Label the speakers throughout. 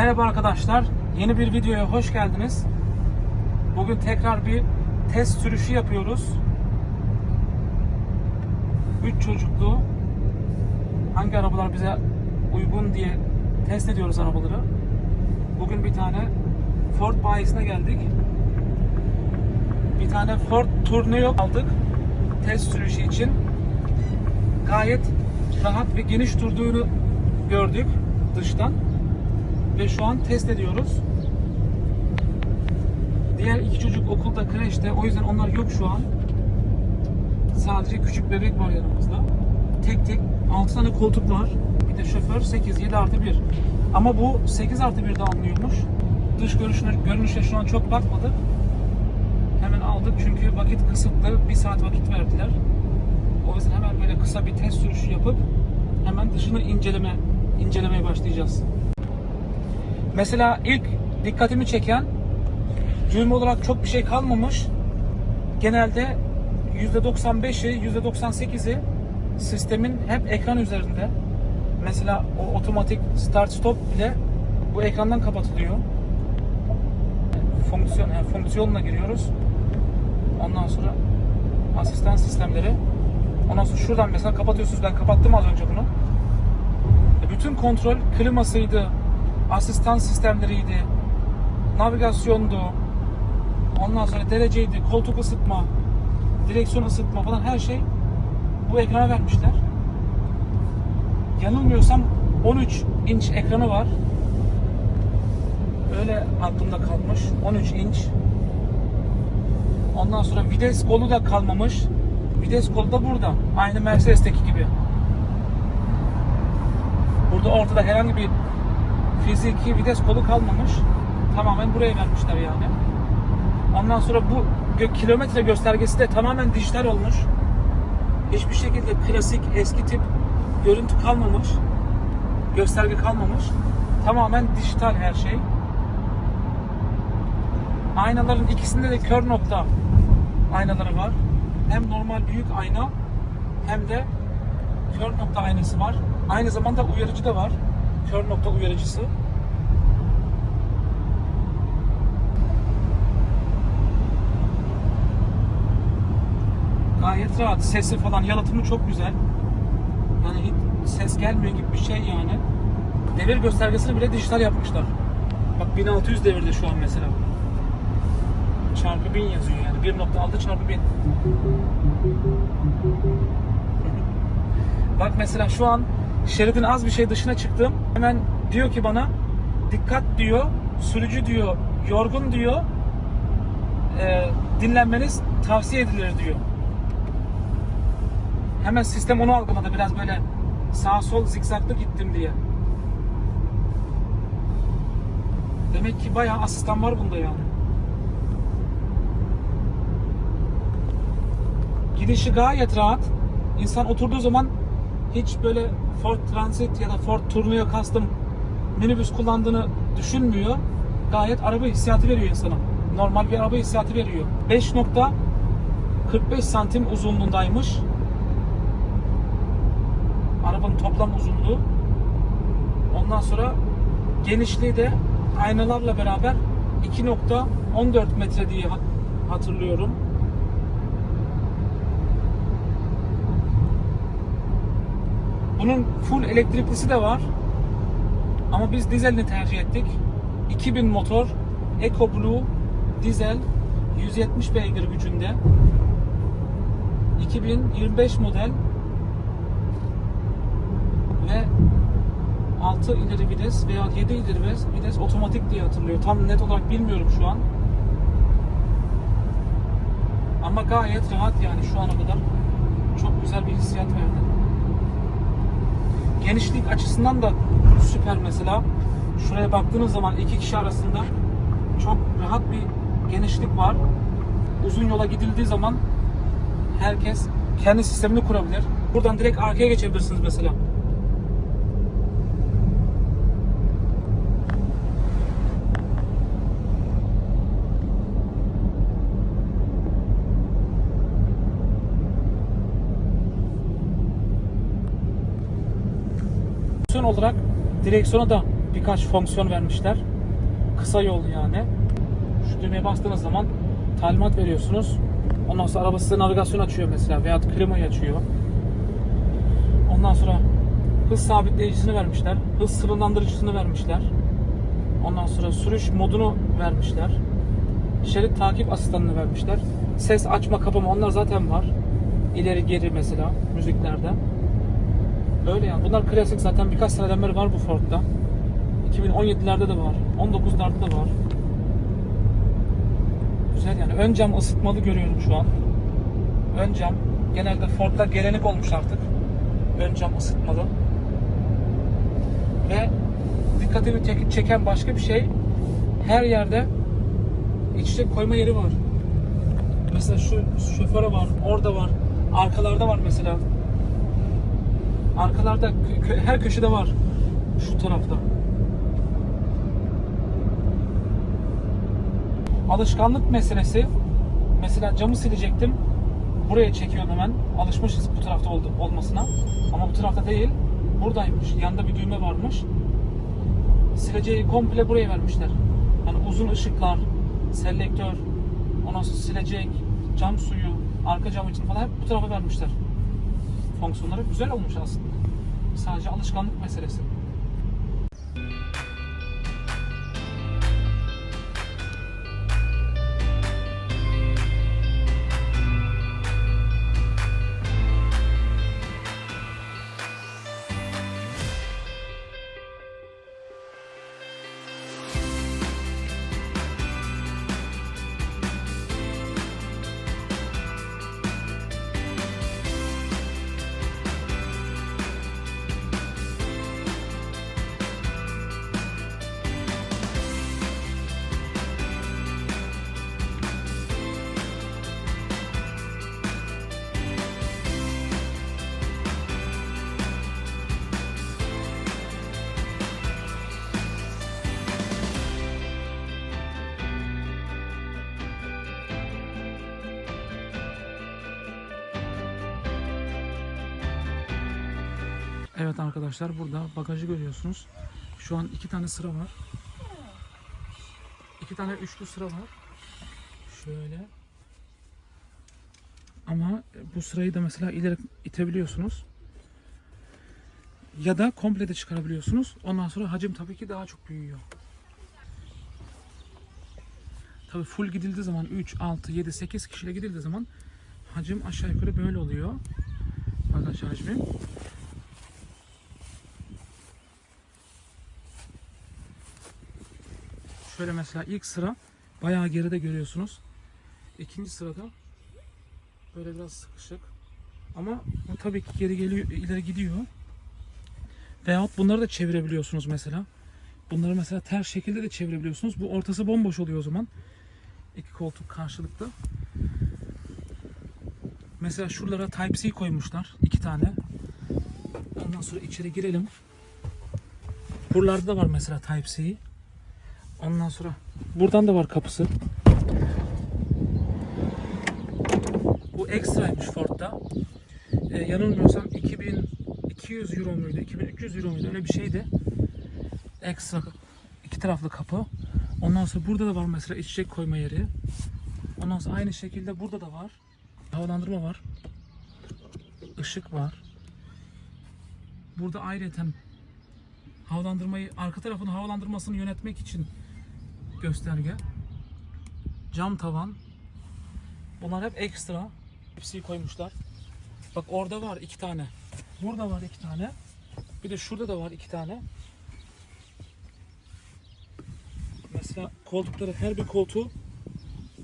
Speaker 1: Merhaba arkadaşlar. Yeni bir videoya hoş geldiniz. Bugün tekrar bir test sürüşü yapıyoruz. 3 çocuklu hangi arabalar bize uygun diye test ediyoruz arabaları. Bugün bir tane Ford bayisine geldik. Bir tane Ford Tourneo aldık test sürüşü için. Gayet rahat ve geniş durduğunu gördük dıştan ve şu an test ediyoruz. Diğer iki çocuk okulda, kreşte. O yüzden onlar yok şu an. Sadece küçük bebek var yanımızda. Tek tek 6 tane koltuk var. Bir de şoför 8, 7 artı 1. Ama bu 8 artı 1'de alınıyormuş. Dış görünüşüne, görünüşe şu an çok bakmadık. Hemen aldık çünkü vakit kısıtlı. Bir saat vakit verdiler. O yüzden hemen böyle kısa bir test sürüşü yapıp hemen dışını inceleme incelemeye başlayacağız. Mesela ilk dikkatimi çeken düğme olarak çok bir şey kalmamış. Genelde %95'i, %98'i sistemin hep ekran üzerinde. Mesela o otomatik start stop bile bu ekrandan kapatılıyor. Fonksiyon, yani fonksiyonla giriyoruz. Ondan sonra asistan sistemleri. Ondan sonra şuradan mesela kapatıyorsunuz. Ben kapattım az önce bunu. E, Bütün kontrol klimasıydı, asistan sistemleriydi, navigasyondu, ondan sonra dereceydi, koltuk ısıtma, direksiyon ısıtma falan her şey bu ekrana vermişler. Yanılmıyorsam 13 inç ekranı var. Öyle aklımda kalmış. 13 inç. Ondan sonra vites kolu da kalmamış. Vites kolu da burada. Aynı Mercedes'teki gibi. Burada ortada herhangi bir fiziki vites kolu kalmamış. Tamamen buraya vermişler yani. Ondan sonra bu gö- kilometre göstergesi de tamamen dijital olmuş. Hiçbir şekilde klasik eski tip görüntü kalmamış. Gösterge kalmamış. Tamamen dijital her şey. Aynaların ikisinde de kör nokta aynaları var. Hem normal büyük ayna hem de kör nokta aynası var. Aynı zamanda uyarıcı da var. Kör nokta uyarıcısı. Gayet rahat. Sesi falan yalıtımı çok güzel. Yani hiç ses gelmiyor gibi bir şey yani. Devir göstergesini bile dijital yapmışlar. Bak 1600 devirde şu an mesela. Çarpı 1000 yazıyor yani. 1.6 çarpı 1000. Bak mesela şu an şeridin az bir şey dışına çıktım. Hemen diyor ki bana dikkat diyor, sürücü diyor, yorgun diyor. e, dinlenmeniz tavsiye edilir diyor. Hemen sistem onu algıladı biraz böyle sağ sol zikzaklı gittim diye. Demek ki bayağı asistan var bunda yani. Gidişi gayet rahat. İnsan oturduğu zaman hiç böyle Ford Transit ya da Ford Tourneo Custom minibüs kullandığını düşünmüyor. Gayet araba hissiyatı veriyor insana. Normal bir araba hissiyatı veriyor. 5.45 santim uzunluğundaymış. Arabanın toplam uzunluğu. Ondan sonra genişliği de aynalarla beraber 2.14 metre diye hat- hatırlıyorum. Bunun full elektriklisi de var. Ama biz dizelini tercih ettik. 2000 motor, EcoBlue dizel 170 beygir gücünde. 2025 model ve 6 ileri vites veya 7 ileri vites, vites otomatik diye hatırlıyor. Tam net olarak bilmiyorum şu an. Ama gayet rahat yani şu ana kadar. Çok güzel bir hissiyat verdi. Genişlik açısından da süper mesela. Şuraya baktığınız zaman iki kişi arasında çok rahat bir genişlik var. Uzun yola gidildiği zaman herkes kendi sistemini kurabilir. Buradan direkt arkaya geçebilirsiniz mesela. Direksiyon olarak direksiyona da birkaç fonksiyon vermişler. Kısa yol yani. Şu düğmeye bastığınız zaman talimat veriyorsunuz. Ondan sonra araba size navigasyon açıyor mesela veya klimayı açıyor. Ondan sonra hız sabitleyicisini vermişler. Hız sınırlandırıcısını vermişler. Ondan sonra sürüş modunu vermişler. Şerit takip asistanını vermişler. Ses açma kapama onlar zaten var. İleri geri mesela müziklerde. Öyle yani. Bunlar klasik zaten birkaç seneden beri var bu Ford'da. 2017'lerde de var. 19'larda da var. Güzel yani. Ön cam ısıtmalı görüyorum şu an. Ön cam. Genelde Ford'da gelenek olmuş artık. Ön cam ısıtmalı. Ve dikkatimi çek- çeken başka bir şey her yerde içecek koyma yeri var. Mesela şu şoföre var, orada var, arkalarda var mesela. Arkalarda her köşede var. Şu tarafta. Alışkanlık meselesi. Mesela camı silecektim. Buraya çekiyordum hemen. Alışmışız bu tarafta olmasına. Ama bu tarafta değil. Buradaymış. Yanında bir düğme varmış. Sileceği komple buraya vermişler. Yani uzun ışıklar, selektör, ondan sonra silecek, cam suyu, arka cam için falan hep bu tarafa vermişler. Fonksiyonları güzel olmuş aslında. Sadece alışkanlık meselesi. Evet arkadaşlar burada bagajı görüyorsunuz. Şu an iki tane sıra var. İki tane üçlü sıra var. Şöyle. Ama bu sırayı da mesela ileri itebiliyorsunuz. Ya da komple de çıkarabiliyorsunuz. Ondan sonra hacim tabii ki daha çok büyüyor. Tabii full gidildiği zaman 3, 6, 7, 8 kişiyle gidildiği zaman hacim aşağı yukarı böyle oluyor. Bagaj hacmi. Şöyle mesela ilk sıra bayağı geride görüyorsunuz. İkinci sırada böyle biraz sıkışık. Ama bu tabii ki geri geliyor, ileri gidiyor. Veyahut bunları da çevirebiliyorsunuz mesela. Bunları mesela ters şekilde de çevirebiliyorsunuz. Bu ortası bomboş oluyor o zaman. İki koltuk karşılıklı. Mesela şuralara Type-C koymuşlar. iki tane. Ondan sonra içeri girelim. Buralarda da var mesela Type-C. Ondan sonra buradan da var kapısı. Bu ekstraymış Ford'da. Ee, yanılmıyorsam 2200 euro muydu? 2300 euro muydu? Öyle bir şeydi. Ekstra iki taraflı kapı. Ondan sonra burada da var mesela içecek koyma yeri. Ondan sonra aynı şekilde burada da var. Havalandırma var. Işık var. Burada ayrıca havalandırmayı arka tarafın havalandırmasını yönetmek için gösterge. Cam tavan. Bunlar hep ekstra. Hepsi koymuşlar. Bak orada var iki tane. Burada var iki tane. Bir de şurada da var iki tane. Mesela koltukları her bir koltuğu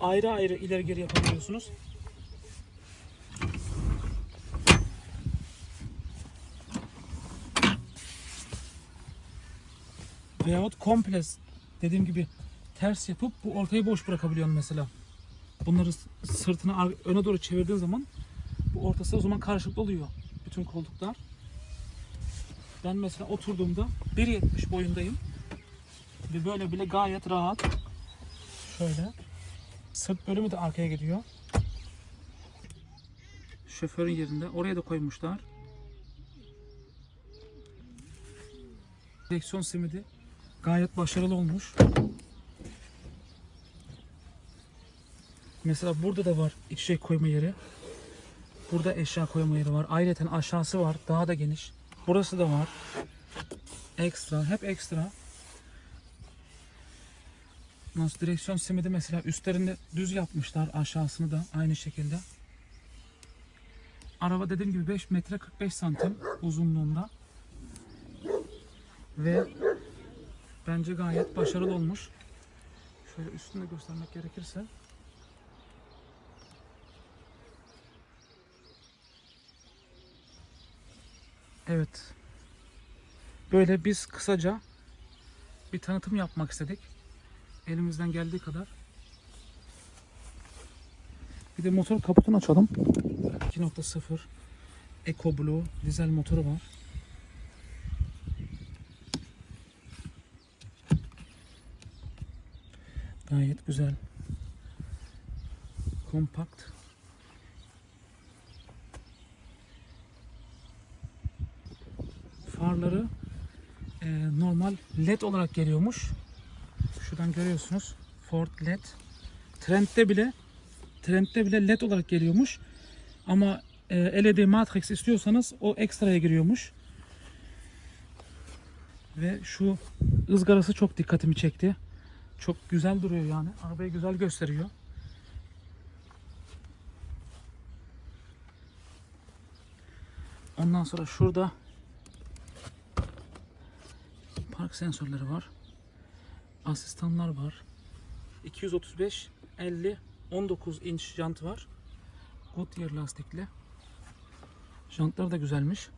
Speaker 1: ayrı ayrı ileri geri yapabiliyorsunuz. Veyahut komple dediğim gibi ters yapıp bu ortayı boş bırakabiliyorsun mesela. Bunları sırtını öne doğru çevirdiğin zaman bu ortası o zaman karşılıklı oluyor. Bütün koltuklar. Ben mesela oturduğumda 1.70 boyundayım. Ve böyle bile gayet rahat. Şöyle. Sırt bölümü de arkaya gidiyor. Şoförün yerinde. Oraya da koymuşlar. Direksiyon simidi Gayet başarılı olmuş. Mesela burada da var içecek koyma yeri. Burada eşya koyma yeri var. Ayrıca aşağısı var. Daha da geniş. Burası da var. Ekstra. Hep ekstra. Nasıl direksiyon simidi mesela üstlerinde düz yapmışlar. Aşağısını da aynı şekilde. Araba dediğim gibi 5 metre 45 santim uzunluğunda. Ve bence gayet başarılı olmuş. Şöyle üstünü de göstermek gerekirse. Evet. Böyle biz kısaca bir tanıtım yapmak istedik. Elimizden geldiği kadar. Bir de motor kaputunu açalım. 2.0 Eco Blue dizel motoru var. Gayet güzel. Kompakt. Farları e, normal led olarak geliyormuş. Şuradan görüyorsunuz. Ford led. Trend'de bile Trend'de bile led olarak geliyormuş. Ama e, LED matrix istiyorsanız o ekstraya giriyormuş. Ve şu ızgarası çok dikkatimi çekti. Çok güzel duruyor yani. Arabayı güzel gösteriyor. Ondan sonra şurada park sensörleri var. Asistanlar var. 235 50 19 inç jant var. Goodyear lastikli. Jantlar da güzelmiş.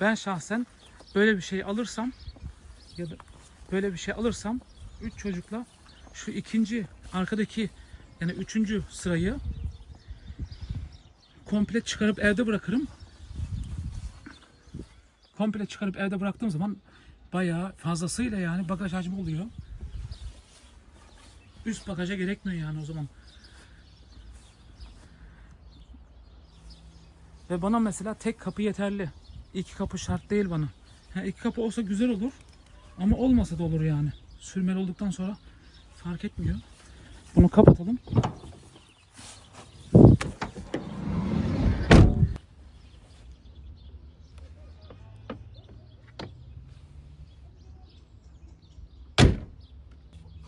Speaker 1: Ben şahsen böyle bir şey alırsam ya da böyle bir şey alırsam 3 çocukla şu ikinci arkadaki yani üçüncü sırayı komple çıkarıp evde bırakırım. Komple çıkarıp evde bıraktığım zaman bayağı fazlasıyla yani bagaj hacmi oluyor. Üst bagaja gerekmiyor yani o zaman. Ve bana mesela tek kapı yeterli. İki kapı şart değil bana. Ha, iki kapı olsa güzel olur. Ama olmasa da olur yani. Sürmeli olduktan sonra fark etmiyor. Bunu kapatalım.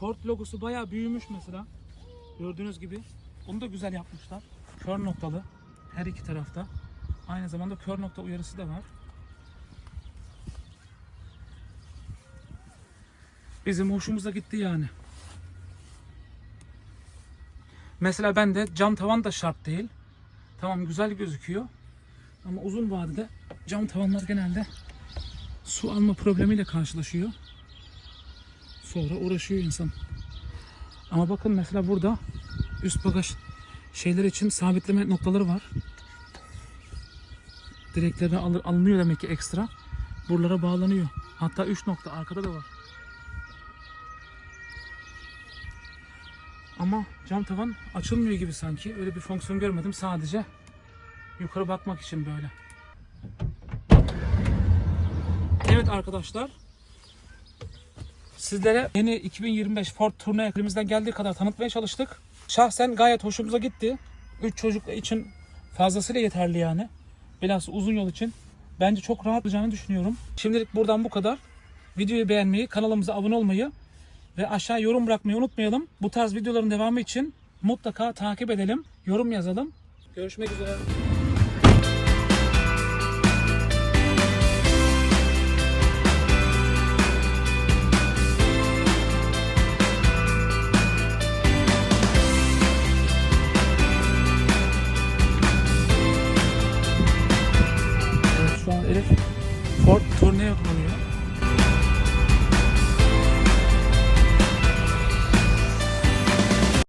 Speaker 1: Ford logosu bayağı büyümüş mesela. Gördüğünüz gibi. Onu da güzel yapmışlar. Kör noktalı. Her iki tarafta. Aynı zamanda kör nokta uyarısı da var. Bizim hoşumuza gitti yani. Mesela ben de cam tavan da şart değil. Tamam güzel gözüküyor. Ama uzun vadede cam tavanlar genelde su alma problemiyle karşılaşıyor. Sonra uğraşıyor insan. Ama bakın mesela burada üst bagaj şeyler için sabitleme noktaları var. Direklerine alır, alınıyor demek ki ekstra. Buralara bağlanıyor. Hatta 3 nokta arkada da var. Ama cam tavan açılmıyor gibi sanki. Öyle bir fonksiyon görmedim. Sadece yukarı bakmak için böyle. Evet arkadaşlar. Sizlere yeni 2025 Ford Tourneo elimizden geldiği kadar tanıtmaya çalıştık. Şahsen gayet hoşumuza gitti. 3 çocuk için fazlasıyla yeterli yani. Bilhassa uzun yol için. Bence çok rahat olacağını düşünüyorum. Şimdilik buradan bu kadar. Videoyu beğenmeyi, kanalımıza abone olmayı ve aşağı yorum bırakmayı unutmayalım. Bu tarz videoların devamı için mutlaka takip edelim, yorum yazalım. Görüşmek üzere.